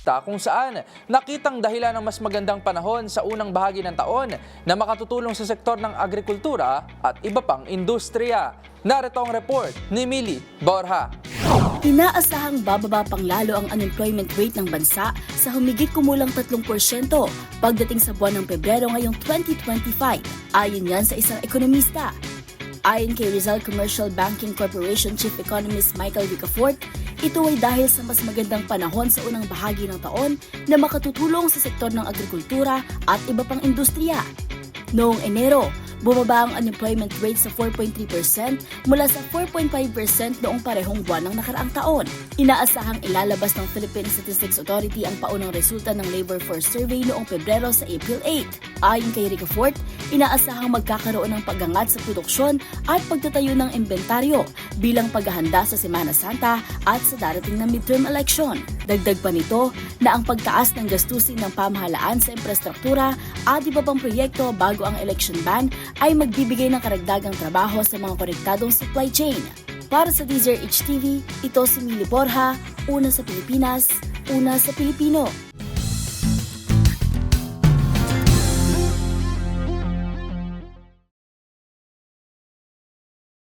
pista kung saan nakitang dahilan ng mas magandang panahon sa unang bahagi ng taon na makatutulong sa sektor ng agrikultura at iba pang industriya. Narito ang report ni Mili Borja. Inaasahang bababa pang lalo ang unemployment rate ng bansa sa humigit kumulang 3% pagdating sa buwan ng Pebrero ngayong 2025. Ayon yan sa isang ekonomista. Ayon Rizal Commercial Banking Corporation Chief Economist Michael Ricafort, ito ay dahil sa mas magandang panahon sa unang bahagi ng taon na makatutulong sa sektor ng agrikultura at iba pang industriya. Noong Enero, bumaba ang unemployment rate sa 4.3% mula sa 4.5% noong parehong buwan ng nakaraang taon. Inaasahang ilalabas ng Philippine Statistics Authority ang paunang resulta ng Labor Force Survey noong Pebrero sa April 8. Ayon kay Ricafort, inaasahang magkakaroon ng pag-angat sa produksyon at pagtatayo ng inventaryo bilang paghahanda sa Semana Santa at sa darating na midterm election. Dagdag pa nito na ang pagtaas ng gastusin ng pamahalaan sa infrastruktura at iba pang proyekto bago ang election ban ay magbibigay ng karagdagang trabaho sa mga konektadong supply chain. Para sa Deezer HTV, ito si Mili Borja, una sa Pilipinas, una sa Pilipino.